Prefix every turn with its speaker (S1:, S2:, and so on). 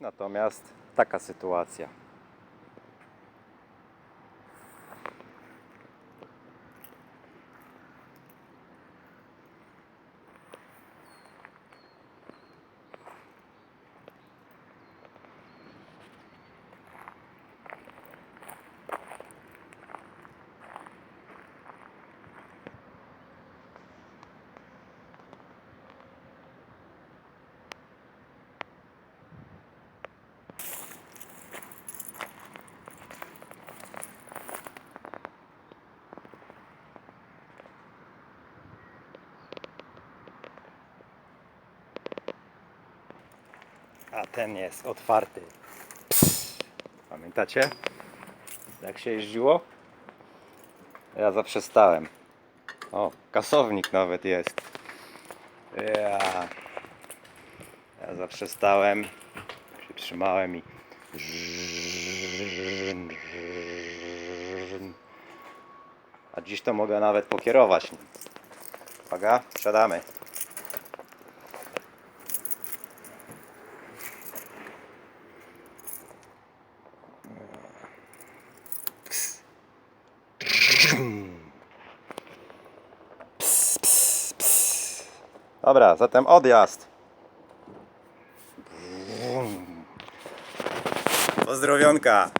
S1: Natomiast taka sytuacja. A ten jest otwarty. Pamiętacie? Jak się jeździło? Ja zaprzestałem. O, kasownik nawet jest. Ja, ja zaprzestałem. Przytrzymałem i. A dziś to mogę nawet pokierować. Uwaga, Dobra, zatem odjazd. Pozdrowionka.